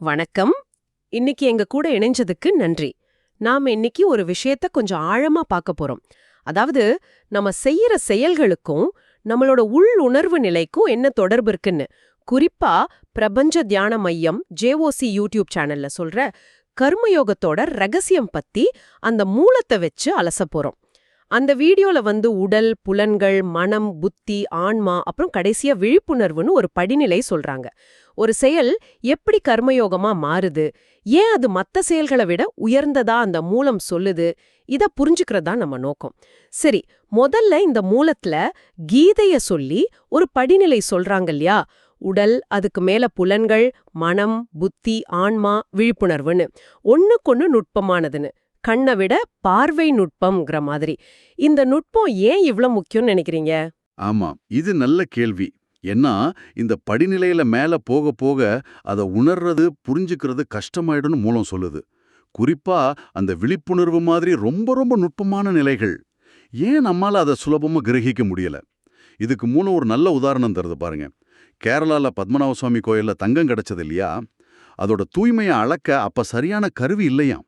வணக்கம். இன்னைக்கு எங்க கூட இணைஞ்சதுக்கு நன்றி. நாம இன்னைக்கு ஒரு விஷயத்த கொஞ்சம் ஆழமா பார்க்க போறோம். அதாவது நம்ம செய்யற செயல்களுக்கும் நம்மளோட உள் உணர்வு நிலைக்கும் என்ன தொடர்பு இருக்குன்னு. குறிப்பா பிரபஞ்ச தியான மையம் ஜேஓசி யூடியூப் சேனல்ல சொல்ற கர்மயோகத்தோட ரகசியம் பத்தி அந்த மூலத்தை வச்சு அலச போறோம். அந்த வீடியோல வந்து உடல் புலன்கள் மனம் புத்தி ஆன்மா அப்புறம் கடைசியா விழிப்புணர்வுன்னு ஒரு படிநிலை சொல்றாங்க. ஒரு செயல் எப்படி கர்மயோகமா மாறுது? ஏன் அது மத்த செயல்களை விட உயர்ந்ததா அந்த மூலம் சொல்லுது? இத புரிஞ்சுக்கிறதா நம்ம நோக்கம். சரி முதல்ல இந்த மூலத்துல கீதைய சொல்லி ஒரு படிநிலை சொல்றாங்க இல்லையா? உடல் அதுக்கு மேல புலன்கள் மனம் புத்தி ஆன்மா விழிப்புணர்வுன்னு. ஒண்ணுக்கொன்னு நுட்பமானதுன்னு. கண்ணை விட பார்வை நுட்பம்ங்கிற மாதிரி. இந்த நுட்பம் ஏன் இவ்ளோ முக்கியம்னு நினைக்கிறீங்க? ஆமா இது நல்ல கேள்வி. ஏன்னா இந்த படிநிலையில மேல போக போக அதை உணர்றது புரிஞ்சுக்கிறது கஷ்டமாயிடும்னு மூலம் சொல்லுது. குறிப்பா அந்த விழிப்புணர்வு மாதிரி ரொம்ப ரொம்ப நுட்பமான நிலைகள். ஏன் நம்மால் அதை சுலபமா கிரகிக்க முடியல? இதுக்கு மூலம் ஒரு நல்ல உதாரணம் தருது பாருங்க. கேரளால பத்மநாப சுவாமி கோயிலில் தங்கம் கிடச்சது இல்லையா? அதோட தூய்மையை அளக்க அப்ப சரியான கருவி இல்லையாம்.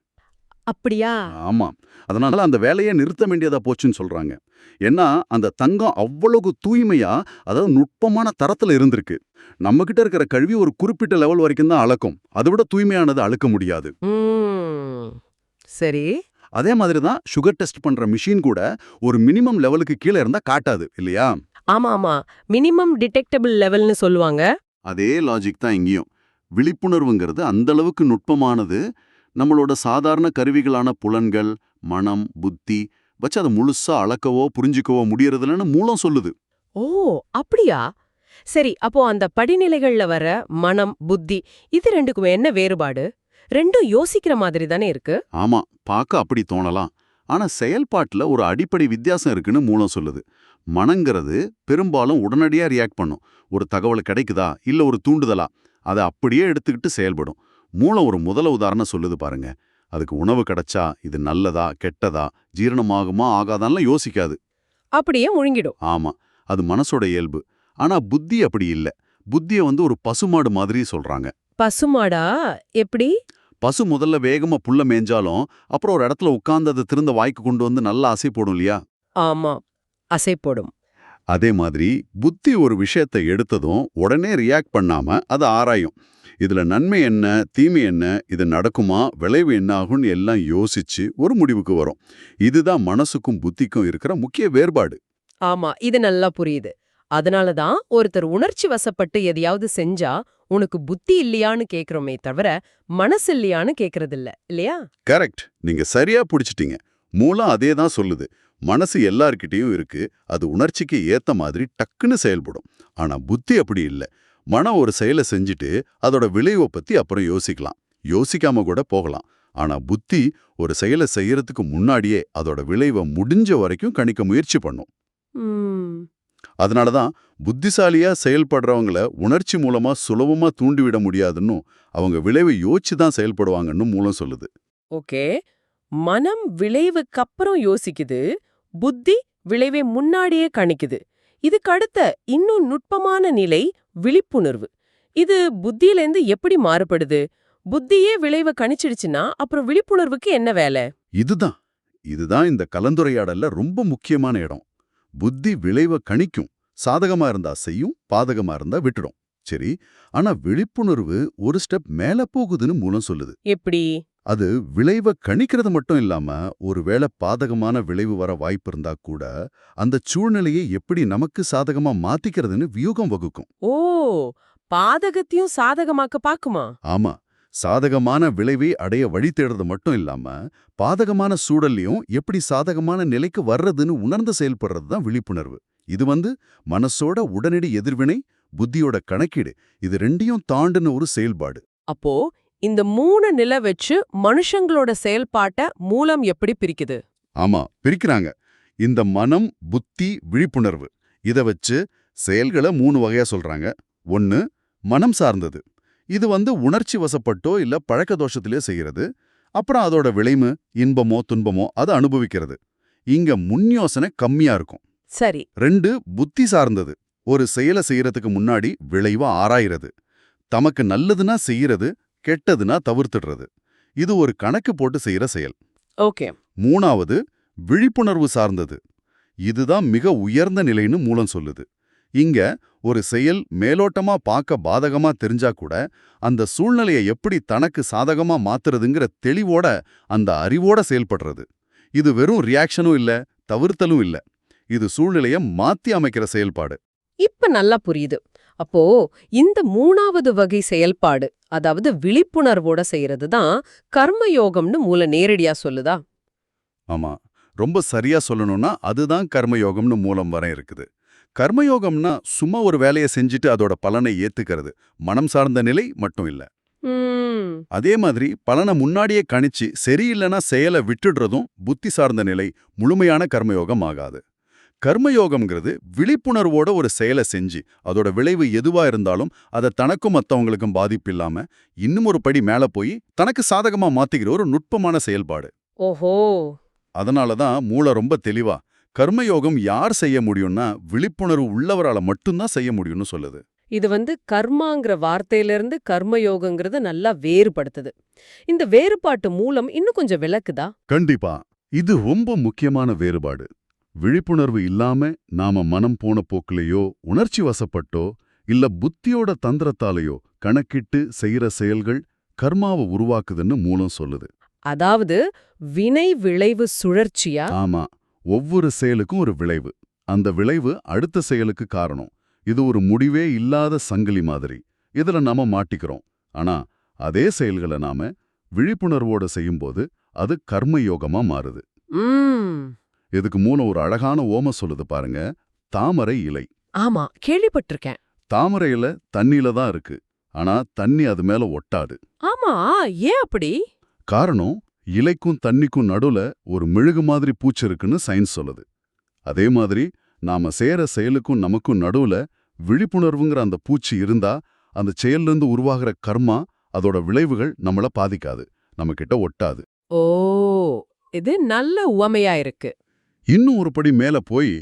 அப்படியா? ஆமா. அதனால அந்த வேலையை நிறுத்த வேண்டியதா போச்சுன்னு சொல்றாங்க. ஏன்னா அந்த தங்கம் அவ்வளவு தூய்மையா அதாவது நுட்பமான தரத்துல இருந்திருக்கு. நம்ம கிட்ட இருக்கிற கல்வி ஒரு குறிப்பிட்ட லெவல் வரைக்கும் தான் அளக்கும். அதை விட தூய்மையானது அளக்க முடியாது. ம், சரி. அதே மாதிரி தான் சுகர் டெஸ்ட் பண்ற மிஷின் கூட ஒரு மினிமம் லெவலுக்கு கீழே இருந்தா காட்டாது இல்லையா? ஆமா ஆமா மினிமம் டிடெக்டபிள் லெவல்னு சொல்லுவாங்க. அதே லாஜிக் தான் இங்கேயும். விழிப்புணர்வுங்கிறது அந்த அளவுக்கு நுட்பமானது நம்மளோட சாதாரண கருவிகளான புலன்கள் மனம் புத்தி வச்சு அதை முழுசா அளக்கவோ புரிஞ்சுக்கவோ முடியறதில்லன்னு மூலம் சொல்லுது. ஓ அப்படியா? சரி அப்போ அந்த படிநிலைகள்ல வர மனம் புத்தி இது ரெண்டுக்கும் என்ன வேறுபாடு? ரெண்டும் யோசிக்கிற மாதிரி தானே இருக்கு? ஆமா பார்க்க அப்படி தோணலாம். ஆனா செயல்பாட்டுல ஒரு அடிப்படை வித்தியாசம் இருக்குன்னு மூலம் சொல்லுது. மனங்கிறது பெரும்பாலும் உடனடியா ரியாக்ட் பண்ணும். ஒரு தகவல் கிடைக்குதா? இல்ல ஒரு தூண்டுதலா? அதை அப்படியே எடுத்துக்கிட்டு செயல்படும். மூலம் ஒரு முதல உதாரணம் சொல்லுது பாருங்க. அதுக்கு உணவு கிடைச்சா இது நல்லதா கெட்டதா ஜீரணமாகுமா ஆகாதான்லாம் யோசிக்காது. அப்படியே முழுங்கிடும். ஆமா அது மனசோட இயல்பு. ஆனா புத்தி அப்படி இல்ல. புத்திய வந்து ஒரு பசுமாடு மாதிரி சொல்றாங்க. பசுமாடா? எப்படி? பசு முதல்ல வேகமா புல்ல மேய்ஞ்சாலும் அப்புறம் ஒரு இடத்துல உட்கார்ந்து அதை திருந்த வாய்க்கு கொண்டு வந்து நல்லா அசை போடும் இல்லையா? ஆமா அசை போடும் அதே மாதிரி புத்தி ஒரு விஷயத்தை எடுத்ததும் உடனே ரியாக்ட் பண்ணாம அதை ஆராயும். இதுல நன்மை என்ன தீமை என்ன இது நடக்குமா விளைவு என்ன ஆகும்னு எல்லாம் யோசிச்சு ஒரு முடிவுக்கு வரும். இதுதான் மனசுக்கும் புத்திக்கும் இருக்கிற முக்கிய வேறுபாடு. ஆமா இது நல்லா புரியுது. அதனால தான் ஒருத்தர் உணர்ச்சி வசப்பட்டு எதையாவது செஞ்சா உனக்கு புத்தி இல்லையான்னு கேக்குறோமே தவிர மனசு இல்லையான்னு கேக்குறதில்ல இல்லையா? கரெக்ட் நீங்க சரியா பிடிச்சிட்டீங்க. மூலம் அதே தான் சொல்லுது. மனசு எல்லார்கிட்டயும் இருக்கு அது உணர்ச்சிக்கு ஏத்த மாதிரி டக்குன்னு செயல்படும். ஆனா புத்தி அப்படி இல்ல. மனம் ஒரு செயலை செஞ்சுட்டு அதோட விளைவை பத்தி அப்புறம் யோசிக்கலாம். யோசிக்காம கூட போகலாம். ஆனா புத்தி ஒரு செயலை செய்யறதுக்கு முன்னாடியே அதோட விளைவை முடிஞ்ச வரைக்கும் கணிக்க முயற்சி பண்ணும். ம், அதனாலதான் புத்திசாலியா செயல்படுறவங்கள உணர்ச்சி மூலமா சுலபமா தூண்டிவிட முடியாதுன்னும் அவங்க விளைவை யோசிச்சு தான் செயல்படுவாங்கன்னு மூலம் சொல்லுது. ஓகே. மனம் விளைவுக்கு அப்புறம் யோசிக்குது. புத்தி விளைவை முன்னாடியே கணிக்குது. இதுக்கு அடுத்த இன்னும் நுட்பமான நிலை விழிப்புணர்வு. இது புத்தியிலேருந்து எப்படி மாறுபடுது? புத்தியே விளைவை கணிச்சிடுச்சுன்னா அப்புறம் விழிப்புணர்வுக்கு என்ன வேலை? இதுதான். இதுதான் இந்த கலந்துரையாடல்ல ரொம்ப முக்கியமான இடம். புத்தி விளைவை கணிக்கும். சாதகமா இருந்தா செய்யும் பாதகமா இருந்தா விட்டுடும். சரி ஆனா விழிப்புணர்வு ஒரு ஸ்டெப் மேல போகுதுன்னு மூலம் சொல்லுது. எப்படி? அது விளைவை கணிக்கிறது மட்டும் இல்லாம ஒருவேளை பாதகமான விளைவு வர வாய்ப்பு இருந்தா கூட அந்த சூழ்நிலையை எப்படி நமக்கு சாதகமா மாத்திக்கிறதுன்னு வியூகம் வகுக்கும். ஓ பாதகத்தையும் சாதகமாக்க பாக்குமா? ஆமா சாதகமான விளைவை அடைய வழி தேடுறது மட்டும் இல்லாம பாதகமான சூழல்லையும் எப்படி சாதகமான நிலைக்கு வர்றதுன்னு உணர்ந்து செயல்படுறது தான் விழிப்புணர்வு. இது வந்து மனசோட உடனடி எதிர்வினை புத்தியோட கணக்கீடு இது ரெண்டையும் தாண்டுன ஒரு செயல்பாடு. அப்போ இந்த மூணு நிலை வச்சு மனுஷங்களோட செயல்பாட்ட மூலம் எப்படி பிரிக்குது? ஆமா பிரிக்கிறாங்க. இந்த மனம் புத்தி விழிப்புணர்வு. இத வச்சு செயல்களை மூணு வகையா சொல்றாங்க. ஒன்னு மனம் சார்ந்தது. இது வந்து உணர்ச்சி வசப்பட்டோ இல்ல பழக்க தோஷத்திலே செய்யறது. அப்புறம் அதோட விளைவு இன்பமோ துன்பமோ அதை அனுபவிக்கிறது. இங்க முன் யோசனை கம்மியா இருக்கும். சரி. ரெண்டு புத்தி சார்ந்தது. ஒரு செயலை செய்யறதுக்கு முன்னாடி விளைவா ஆராயிறது. தமக்கு நல்லதுன்னா செய்யறது கெட்டதுன்னா தவிர்த்துடுறது. இது ஒரு கணக்கு போட்டு செய்யற செயல். ஓகே. மூணாவது விழிப்புணர்வு சார்ந்தது. இதுதான் மிக உயர்ந்த நிலைன்னு மூலம் சொல்லுது. இங்க ஒரு செயல் மேலோட்டமா பார்க்க பாதகமா தெரிஞ்சா கூட அந்த சூழ்நிலையை எப்படி தனக்கு சாதகமா மாத்துறதுங்கிற தெளிவோட அந்த அறிவோட செயல்படுறது. இது வெறும் ரியாக்ஷனும் இல்ல தவிர்த்தலும் இல்ல. இது சூழ்நிலைய மாத்தி அமைக்கிற செயல்பாடு. இப்ப நல்லா புரியுது. அப்போ இந்த மூணாவது வகை செயல்பாடு அதாவது விழிப்புணர்வோட செய்யறது தான் கர்மயோகம்னு மூல நேரடியா சொல்லுதா? ஆமா. ரொம்ப சரியா சொல்லணும்னா அதுதான் கர்மயோகம்னு மூலம் வர இருக்குது. கர்மயோகம்னா சும்மா ஒரு வேலையை செஞ்சுட்டு அதோட பலனை ஏத்துக்கிறது. மனம் சார்ந்த நிலை மட்டும் இல்ல. அதே மாதிரி பலனை முன்னாடியே கணிச்சு சரியில்லைன்னா செயலை விட்டுடுறதும் புத்தி சார்ந்த நிலை முழுமையான கர்மயோகம் ஆகாது. கர்மயோகம்ங்கிறது விழிப்புணர்வோட ஒரு செயலை செஞ்சு அதோட விளைவு எதுவா இருந்தாலும் அதை தனக்கும் மத்தவங்களுக்கும் பாதிப்பு இல்லாம இன்னும் ஒரு படி மேல போய் தனக்கு சாதகமா மாத்திக்கிற ஒரு நுட்பமான செயல்பாடு. ஓஹோ! அதனால தான் மூளை ரொம்ப தெளிவா கர்மயோகம் யார் செய்ய முடியும்னா விழிப்புணர்வு உள்ளவரால மட்டும்தான் செய்ய முடியும்னு சொல்லுது. இது வந்து கர்மாங்கிற வார்த்தையிலிருந்து கர்மயோகங்கிறத நல்லா வேறுபடுத்துது. இந்த வேறுபாட்டு மூலம் இன்னும் கொஞ்சம் விளக்குதா? கண்டிப்பா. இது ரொம்ப முக்கியமான வேறுபாடு. விழிப்புணர்வு இல்லாம நாம மனம் போன போக்குலயோ உணர்ச்சி வசப்பட்டோ இல்ல புத்தியோட தந்திரத்தாலேயோ கணக்கிட்டு செய்யற செயல்கள் கர்மாவை உருவாக்குதுன்னு மூலம் சொல்லுது. அதாவது வினை விளைவு சுழற்சியா? ஆமா. ஒவ்வொரு செயலுக்கும் ஒரு விளைவு. அந்த விளைவு அடுத்த செயலுக்கு காரணம். இது ஒரு முடிவே இல்லாத சங்கிலி மாதிரி. இதுல நாம மாட்டிக்கிறோம். ஆனா அதே செயல்களை நாம விழிப்புணர்வோட செய்யும்போது அது கர்மயோகமா மாறுது. இதுக்கு மூலம் ஒரு அழகான ஓம சொல்லுது பாருங்க தாமரை இலை. ஆமா கேள்விப்பட்டிருக்கேன். தாமரை இலை தண்ணியில தான் இருக்கு ஆனா தண்ணி அது மேல ஒட்டாது. ஆமா ஏன் அப்படி? காரணம் இலைக்கும் தண்ணிக்கும் நடுவுல ஒரு மெழுகு மாதிரி பூச்சி இருக்குன்னு சயின்ஸ் சொல்லுது. அதே மாதிரி நாம செய்யற செயலுக்கும் நமக்கும் நடுவுல விழிப்புணர்வுங்கிற அந்த பூச்சி இருந்தா அந்த செயல்லிருந்து உருவாகிற கர்மா அதோட விளைவுகள் நம்மள பாதிக்காது நம்ம கிட்ட ஒட்டாது. ஓ இது நல்ல உவமையா இருக்கு. இன்னும் ஒரு படி மேல போய்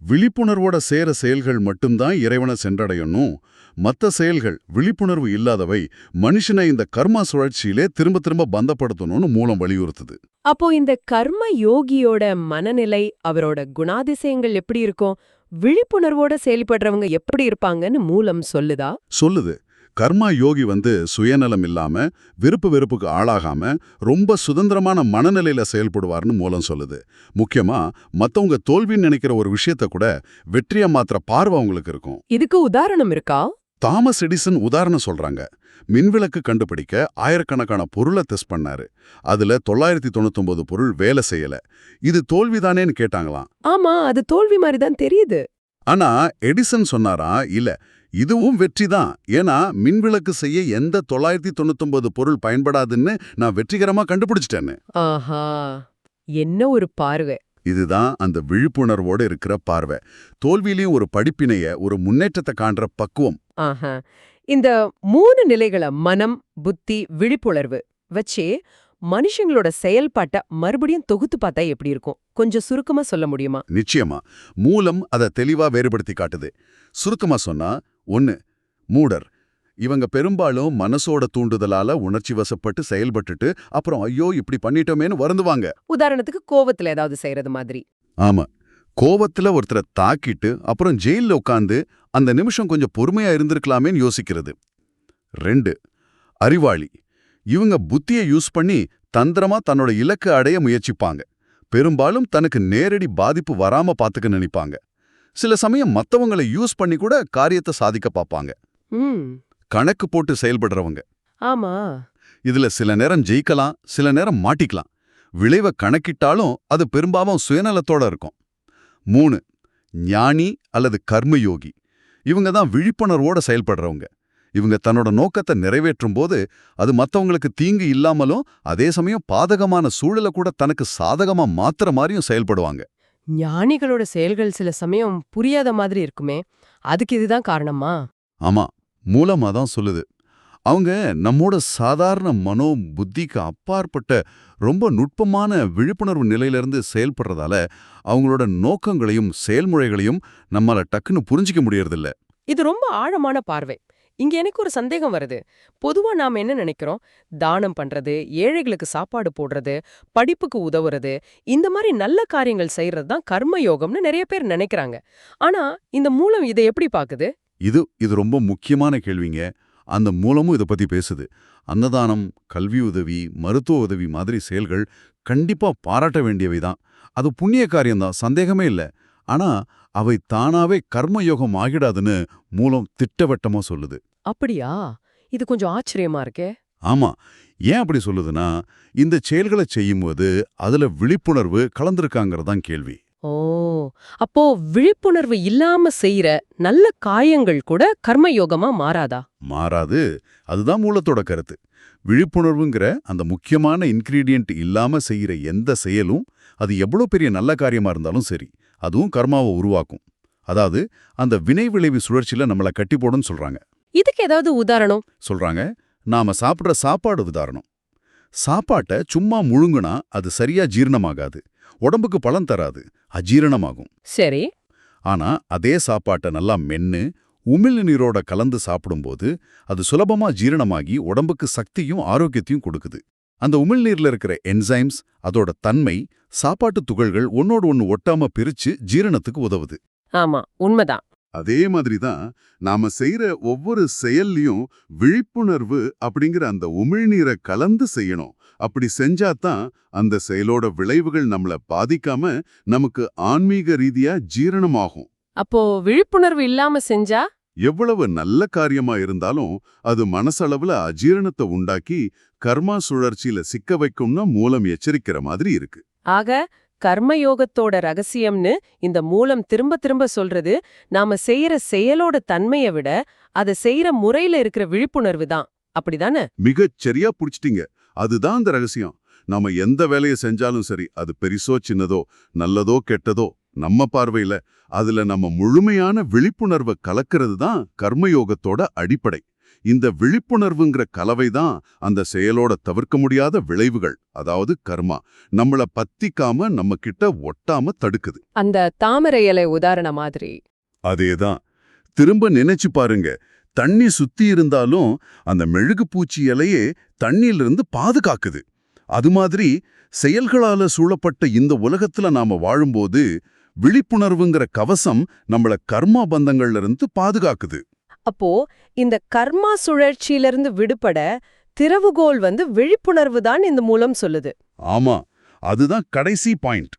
விழிப்புணர்வோட செய்யற செயல்கள் மட்டும்தான் இறைவனை சென்றடையணும். மத்த செயல்கள் விழிப்புணர்வு இல்லாதவை மனுஷனை இந்த கர்மா சுழற்சியிலே திரும்ப திரும்ப பந்தப்படுத்தணும்னு மூலம் வலியுறுத்துது. அப்போ இந்த கர்ம யோகியோட மனநிலை அவரோட குணாதிசயங்கள் எப்படி இருக்கும்? விழிப்புணர்வோட செயல்படுறவங்க எப்படி இருப்பாங்கன்னு மூலம் சொல்லுதா? சொல்லுது. கர்மா யோகி வந்து சுயநலம் இல்லாம விருப்பு வெறுப்புக்கு ஆளாகாம ரொம்ப சுதந்திரமான மனநிலையில செயல்படுவார்னு மூலம் சொல்லுது. முக்கியமா மத்தவங்க தோல்வின்னு நினைக்கிற ஒரு விஷயத்த கூட வெற்றியா மாத்திர பார்வை அவங்களுக்கு இருக்கும். இதுக்கு உதாரணம் இருக்கா? தாமஸ் எடிசன் உதாரணம் சொல்றாங்க. மின்விளக்கு கண்டுபிடிக்க ஆயிரக்கணக்கான பொருளை டெஸ்ட் பண்ணாரு. அதுல தொள்ளாயிரத்தி தொண்ணூத்தொன்பது பொருள் வேலை செய்யல. இது தோல்விதானேன்னு கேட்டாங்களாம். ஆமா அது தோல்வி மாதிரி தான் தெரியுது. ஆனா எடிசன் சொன்னாரா? இல்ல இதுவும் வெற்றிதான். ஏன்னா மின்விளக்கு செய்ய எந்த தொள்ளாயிரத்தி தொண்ணூத்தொன்பது பொருள் பயன்படாதுன்னு நான் வெற்றிகரமா கண்டுபிடிச்சிட்டேன்னு. ஆஹா. என்ன ஒரு பார்வை. இதுதான் அந்த விழிப்புணர்வோட இருக்கிற பார்வை. தோல்வியிலையும் ஒரு படிப்பினைய ஒரு முன்னேற்றத்தை காண்ற பக்குவம். ஆஹா. இந்த மூணு நிலைகளை மனம் புத்தி விழிப்புணர்வு வச்சே மனுஷங்களோட செயல்பாட்டை மறுபடியும் தொகுத்து பார்த்தா எப்படி இருக்கும்? கொஞ்சம் சுருக்கமா சொல்ல முடியுமா? நிச்சயமா. மூலம் அதை தெளிவா வேறுபடுத்தி காட்டுது. சுருக்கமா சொன்னா ஒன்னு மூடர். இவங்க பெரும்பாலும் மனசோட தூண்டுதலால உணர்ச்சி வசப்பட்டு செயல்பட்டுட்டு அப்புறம் ஐயோ இப்படி பண்ணிட்டோமேன்னு வருந்துவாங்க. உதாரணத்துக்கு கோவத்துல ஏதாவது செய்யறது மாதிரி. ஆமா. கோவத்துல ஒருத்தரை தாக்கிட்டு அப்புறம் ஜெயில்ல உட்காந்து அந்த நிமிஷம் கொஞ்சம் பொறுமையா இருந்திருக்கலாமேன்னு யோசிக்கிறது. ரெண்டு அறிவாளி. இவங்க புத்தியை யூஸ் பண்ணி தந்திரமா தன்னோட இலக்கு அடைய முயற்சிப்பாங்க. பெரும்பாலும் தனக்கு நேரடி பாதிப்பு வராம பாத்துக்க நினைப்பாங்க. சில சமயம் மத்தவங்களை யூஸ் பண்ணி கூட காரியத்தை சாதிக்க பார்ப்பாங்க ம். கணக்கு போட்டு செயல்படுறவங்க. ஆமா. இதுல சில நேரம் ஜெயிக்கலாம் சில நேரம் மாட்டிக்கலாம். விளைவை கணக்கிட்டாலும் அது பெரும்பாலும் சுயநலத்தோட இருக்கும். மூணு ஞானி அல்லது கர்மயோகி. இவங்க தான் விழிப்புணர்வோட செயல்படுறவங்க. இவங்க தன்னோட நோக்கத்தை நிறைவேற்றும் போது அது மத்தவங்களுக்கு தீங்கு இல்லாமலும் அதே சமயம் பாதகமான சூழலை கூட தனக்கு சாதகமா மாத்துற மாதிரியும் செயல்படுவாங்க. ஞானிகளோட செயல்கள் சில சமயம் புரியாத மாதிரி இருக்குமே அதுக்கு இதுதான் காரணமா? ஆமா மூலமா தான் சொல்லுது. அவங்க நம்மோட சாதாரண மனோ புத்திக்கு அப்பாற்பட்ட ரொம்ப நுட்பமான விழிப்புணர்வு நிலையிலிருந்து செயல்படுறதால அவங்களோட நோக்கங்களையும் செயல்முறைகளையும் நம்மால டக்குன்னு புரிஞ்சிக்க முடியறதில்ல. இது ரொம்ப ஆழமான பார்வை. இங்க எனக்கு ஒரு சந்தேகம் வருது. பொதுவா நாம என்ன நினைக்கிறோம்? தானம் பண்றது ஏழைகளுக்கு சாப்பாடு போடுறது படிப்புக்கு உதவுறது இந்த மாதிரி நல்ல காரியங்கள் செய்யறது தான் கர்ம யோகம்னு நிறைய பேர் நினைக்கிறாங்க. ஆனா இந்த மூலம் இதை எப்படி பாக்குது இது இது ரொம்ப முக்கியமான கேள்விங்க. அந்த மூலமும் இதை பத்தி பேசுது. அன்னதானம் கல்வி உதவி மருத்துவ உதவி மாதிரி செயல்கள் கண்டிப்பா பாராட்ட வேண்டியவை தான். அது புண்ணிய காரியம்தான் சந்தேகமே இல்ல. ஆனா அவை தானாவே கர்மயோகம் ஆகிடாதுன்னு மூலம் திட்டவட்டமா சொல்லுது. அப்படியா? இது கொஞ்சம் ஆச்சரியமா இருக்கே. ஆமா. ஏன் அப்படி சொல்லுதுன்னா இந்த செயல்களை செய்யும்போது அதுல விழிப்புணர்வு கலந்திருக்காங்கிறதான் கேள்வி. ஓ அப்போ விழிப்புணர்வு இல்லாம செய்யற நல்ல காயங்கள் கூட கர்மயோகமா மாறாதா? மாறாது. அதுதான் மூலத்தோட கருத்து. விழிப்புணர்வுங்கிற அந்த முக்கியமான இன்கிரீடியன்ட் இல்லாம செய்யற எந்த செயலும் அது எவ்வளவு பெரிய நல்ல காரியமா இருந்தாலும் சரி அதுவும் கர்மாவை உருவாக்கும். அதாவது அந்த வினை விளைவு சுழற்சியில நம்மள கட்டி போடுன்னு சொல்றாங்க. இதுக்கு ஏதாவது உதாரணம்? சொல்றாங்க. நாம சாப்பிடுற சாப்பாடு உதாரணம். சாப்பாட்டை சும்மா முழுங்குனா அது சரியா ஜீரணமாகாது. உடம்புக்கு பலன் தராது. அஜீரணமாகும். சரி. ஆனா அதே சாப்பாட்டை நல்லா மென்னு உமிழ் நீரோட கலந்து சாப்பிடும்போது அது சுலபமா ஜீரணமாகி உடம்புக்கு சக்தியும் ஆரோக்கியத்தையும் கொடுக்குது. அந்த உமிழ்நீர்ல இருக்கிற என்சைம்ஸ் அதோட தன்மை சாப்பாட்டு துகள்கள் ஒன்னோடு ஒன்னு ஒட்டாம பிரிச்சு ஜீரணத்துக்கு உதவுது. ஆமா உண்மைதான். அதே மாதிரி தான் நாம செய்யற ஒவ்வொரு செயல்லையும் விழிப்புணர்வு அப்படிங்கிற அந்த உமிழ்நீரை கலந்து செய்யணும். அப்படி செஞ்சாதான் அந்த செயலோட விளைவுகள் நம்மள பாதிக்காம நமக்கு ஆன்மீக ரீதியா ஜீரணமாகும். அப்போ விழிப்புணர்வு இல்லாம செஞ்சா? எவ்வளவு நல்ல காரியமா இருந்தாலும் அது மனசளவுல அஜீரணத்தை உண்டாக்கி கர்மா சுழற்சியில சிக்க வைக்கும்னா மூலம் எச்சரிக்கிற மாதிரி இருக்கு. ஆக கர்மயோகத்தோட ரகசியம்னு இந்த மூலம் திரும்ப திரும்ப சொல்றது நாம செய்யற செயலோட தன்மையை விட அதை செய்யற முறையில இருக்கிற விழிப்புணர்வு தான். அப்படிதானே? மிகச் சரியா புடிச்சிட்டீங்க. அதுதான் அந்த ரகசியம். நாம எந்த வேலையை செஞ்சாலும் சரி அது பெரிசோ சின்னதோ நல்லதோ கெட்டதோ நம்ம பார்வையில அதுல நம்ம முழுமையான விழிப்புணர்வை கலக்கிறது தான் கர்மயோகத்தோட அடிப்படை. இந்த விழிப்புணர்வுங்கிற கலவை தான் அந்த செயலோட தவிர்க்க முடியாத விளைவுகள் அதாவது கர்மா. நம்மள பத்திக்காம நம்ம கிட்ட ஒட்டாம தடுக்குது. அந்த தாமரை இலை உதாரண மாதிரி. அதேதான். திரும்ப நினைச்சு பாருங்க. தண்ணி சுத்தி இருந்தாலும் அந்த மெழுகு பூச்சி இலையே தண்ணியிலிருந்து பாதுகாக்குது. அது மாதிரி செயல்களால சூழப்பட்ட இந்த உலகத்துல நாம வாழும்போது விழிப்புணர்வுங்கிற கவசம் நம்மள கர்மா பந்தங்கள்ல இருந்து பாதுகாக்குது. அப்போ இந்த கர்மா சுழற்சியிலிருந்து விடுபட திறவுகோல் வந்து விழிப்புணர்வு தான் இந்த மூலம் சொல்லுது. ஆமா அதுதான் கடைசி பாயிண்ட்.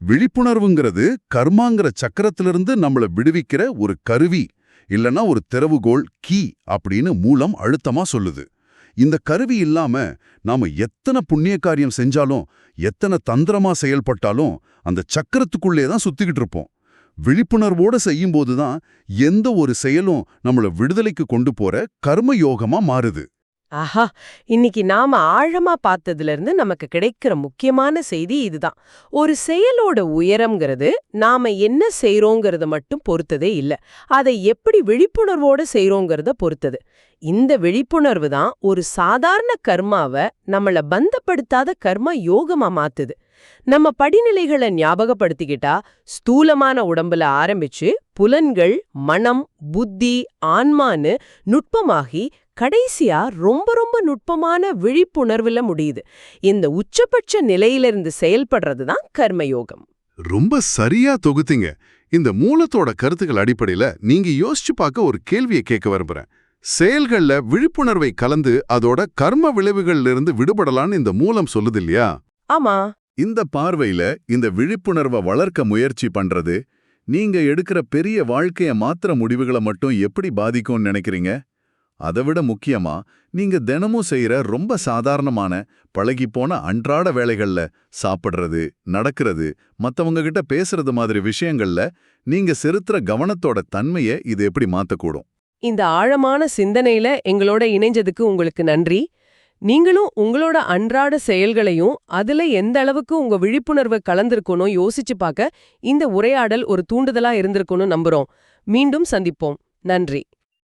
விழிப்புணர்வுங்கிறது கர்மாங்கிற சக்கரத்திலிருந்து நம்மள விடுவிக்கிற ஒரு கருவி இல்லனா ஒரு திறவுகோல் கீ அப்படின்னு மூலம் அழுத்தமா சொல்லுது. இந்த கருவி இல்லாம நாம எத்தனை புண்ணிய காரியம் செஞ்சாலும் எத்தனை தந்திரமா செயல்பட்டாலும் அந்த சக்கரத்துக்குள்ளே தான் சுத்திக்கிட்டு இருப்போம். விழிப்புணர்வோட செய்யும்போது தான் எந்த ஒரு செயலும் நம்மள விடுதலைக்கு கொண்டு போற கர்ம யோகமா மாறுது. ஆஹா! இன்னைக்கு நாம ஆழமா பார்த்ததுல இருந்து நமக்கு கிடைக்கிற முக்கியமான செய்தி இதுதான். ஒரு செயலோட உயரம்ங்கிறது நாம என்ன செய்றோங்கிறத மட்டும் பொறுத்ததே இல்ல. அதை எப்படி விழிப்புணர்வோட செய்றோங்கிறத பொறுத்தது. இந்த விழிப்புணர்வு தான் ஒரு சாதாரண கர்மாவை நம்மள பந்தப்படுத்தாத கர்ம யோகமா மாத்துது. நம்ம படிநிலைகளை ஞாபகப்படுத்திக்கிட்டா ஸ்தூலமான உடம்புல ஆரம்பிச்சு புலன்கள் மனம் புத்தி ஆன்மான்னு நுட்பமாகி கடைசியா ரொம்ப ரொம்ப நுட்பமான விழிப்புணர்வுல முடியுது. இந்த உச்சபட்ச நிலையிலிருந்து செயல்படுறது தான் கர்மயோகம். ரொம்ப சரியா தொகுத்தீங்க. இந்த மூலத்தோட கருத்துக்கள் அடிப்படையில நீங்க யோசிச்சு பார்க்க ஒரு கேள்வியை கேட்க விரும்புறேன். செயல்கள்ல விழிப்புணர்வை கலந்து அதோட கர்ம விளைவுகள்ல இருந்து விடுபடலான்னு இந்த மூலம் சொல்லுது இல்லையா? ஆமா. இந்த பார்வையில இந்த விழிப்புணர்வை வளர்க்க முயற்சி பண்றது நீங்க எடுக்கிற பெரிய வாழ்க்கைய மாத்திர முடிவுகளை மட்டும் எப்படி பாதிக்கும்னு நினைக்கிறீங்க? அதை விட முக்கியமா நீங்க தினமும் செய்யற ரொம்ப சாதாரணமான பழகிப்போன அன்றாட வேலைகள்ல சாப்பிடுறது நடக்கிறது மத்தவங்க கிட்ட பேசுறது மாதிரி விஷயங்கள்ல நீங்க செலுத்துற கவனத்தோட தன்மையை இது எப்படி மாத்தக்கூடும்? இந்த ஆழமான சிந்தனையில எங்களோட இணைஞ்சதுக்கு உங்களுக்கு நன்றி. நீங்களும் உங்களோட அன்றாட செயல்களையும் அதுல எந்த அளவுக்கு உங்க விழிப்புணர்வு கலந்திருக்கணும் யோசிச்சு பார்க்க இந்த உரையாடல் ஒரு தூண்டுதலா இருந்திருக்கணும் நம்புறோம். மீண்டும் சந்திப்போம். நன்றி.